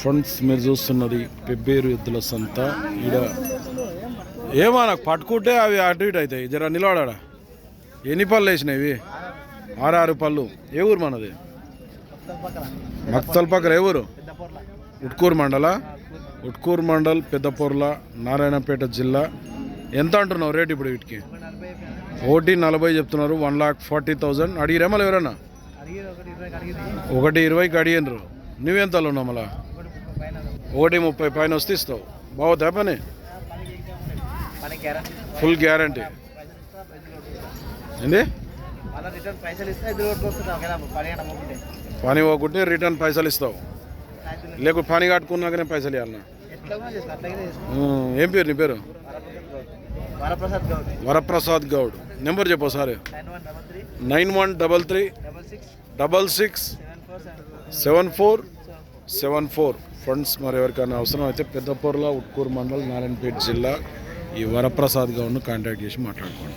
Friends మీరు చూస్తున్నది పెబ్బేరు ఎద్దుల సంత. ఈడ ఏమో నాకు పట్టుకుంటే అవి అటు ఇటు అవుతాయి. జర నిలబడా ఎన్ని పళ్ళు వేసినాయి ఇవి? ఆరు పళ్ళు. ఏ ఊరు మనది? మక్తల్ పక్కన ఏ ఊరు? ఉట్కూరు మండల? ఉట్కూరు మండల్ పెద్దపూర్ల నారాయణపేట జిల్లా. ఎంత అంటున్నావు రేట్ ఇప్పుడు వీటికి? ఒకటి నలభై చెప్తున్నారు వన్ లాక్ ఫార్టీ థౌజండ్. అడిగిరా మళ్ళీ ఎవరన్నా? ఒకటి ఇరవైకి అడిగినరు నువ్వెంతలో ఉన్నావు మళ్ళా? ఒకటి ముప్పై పైన వస్తే ఇస్తావు. బాగుతా పని? Full guarantee. ఏంది? పని పోకుంటే. రిటర్న్ పైసలు ఇస్తావు. లేకపోతే పని కట్టుకున్నాకనే పైసలు ఇవ్వాలన్నా. ఏం పేరు నీ పేరు? వరప్రసాద్ గౌడ్. నెంబర్ చెప్పు sir nine one double three. Double six. Seven four. Seven four funds friends మరి ఎవరికైనా అవసరం అయితే పెద్దపూర్ల ఉట్కూరు మండలం నారాయణపేట జిల్లా ఈ వరప్రసాద్ గౌడ్ను కాంటాక్ట్ చేసి మాట్లాడుకోండి.